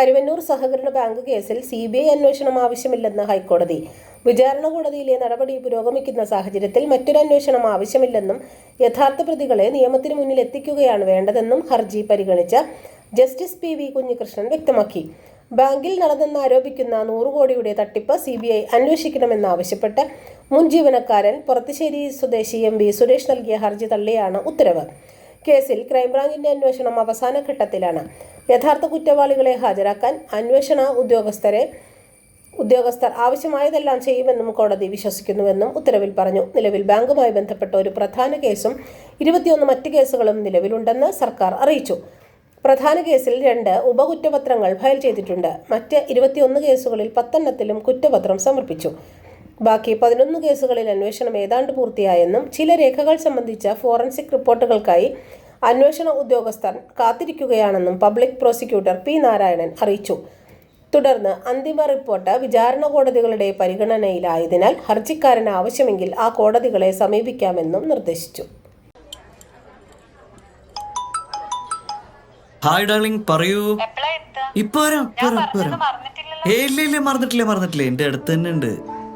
കരുവന്നൂർ സഹകരണ ബാങ്ക് കേസിൽ C B I അന്വേഷണം ആവശ്യമില്ലെന്ന് ഹൈക്കോടതി. വിചാരണ കോടതിയിലെ നടപടി പുരോഗമിക്കുന്ന സാഹചര്യത്തിൽ മറ്റൊരു അന്വേഷണം ആവശ്യമില്ലെന്നും യഥാർത്ഥ പ്രതികളെ നിയമത്തിന് മുന്നിൽ എത്തിക്കുകയാണ് വേണ്ടതെന്നും ഹർജി പരിഗണിച്ച ജസ്റ്റിസ് പി വി കുഞ്ഞികൃഷ്ണൻ വ്യക്തമാക്കി. ബാങ്കിൽ നടന്നെന്ന് ആരോപിക്കുന്ന നൂറ് കോടിയുടെ തട്ടിപ്പ് സി ബി ഐ അന്വേഷിക്കണമെന്നാവശ്യപ്പെട്ട് മുൻ ജീവനക്കാരൻ പുറത്തുശ്ശേരി സ്വദേശി എം വി സുരേഷ് നൽകിയ ഹർജി തള്ളിയാണ് ഉത്തരവ്. കേസിൽ ക്രൈംബ്രാഞ്ചിന്റെ അന്വേഷണം അവസാന ഘട്ടത്തിലാണ്. യഥാർത്ഥ കുറ്റവാളികളെ ഹാജരാക്കാൻ അന്വേഷണ ഉദ്യോഗസ്ഥരെ ഉദ്യോഗസ്ഥർ ആവശ്യമായതെല്ലാം ചെയ്യുമെന്നും കോടതി വിശ്വസിക്കുന്നുവെന്നും ഉത്തരവിൽ പറഞ്ഞു. നിലവിൽ ബാങ്കുമായി ബന്ധപ്പെട്ട ഒരു പ്രധാന കേസും ഇരുപത്തിയൊന്ന് മറ്റ് കേസുകളും നിലവിലുണ്ടെന്ന് സർക്കാർ അറിയിച്ചു. പ്രധാന കേസിൽ രണ്ട് ഉപകുറ്റപത്രങ്ങൾ ഫയൽ ചെയ്തിട്ടുണ്ട്. മറ്റ് ഇരുപത്തിയൊന്ന് കേസുകളിൽ പത്തെണ്ണത്തിലും കുറ്റപത്രം സമർപ്പിച്ചു. ബാക്കി പതിനൊന്ന് കേസുകളിൽ അന്വേഷണം ഏതാണ്ട് പൂർത്തിയായെന്നും ചില രേഖകൾ സംബന്ധിച്ച ഫോറൻസിക് റിപ്പോർട്ടുകൾക്കായി അന്വേഷണ ഉദ്യോഗസ്ഥർ കാത്തിരിക്കുകയാണെന്നും പബ്ലിക് പ്രോസിക്യൂട്ടർ പി നാരായണൻ അറിയിച്ചു. തുടർന്ന് അന്തിമ റിപ്പോർട്ട് വിചാരണ കോടതികളുടെ പരിഗണനയിലായതിനാൽ ഹർജിക്കാരൻ ആവശ്യമെങ്കിൽ ആ കോടതികളെ സമീപിക്കാമെന്നും നിർദ്ദേശിച്ചു. ഹായ് ഡാർലിംഗ് പറയൂ? ഇപ്പൊ ഇല്ല ഇല്ല മറന്നിട്ടില്ല മറന്നിട്ടില്ല. എന്റെ അടുത്ത് തന്നെ ഉണ്ട്.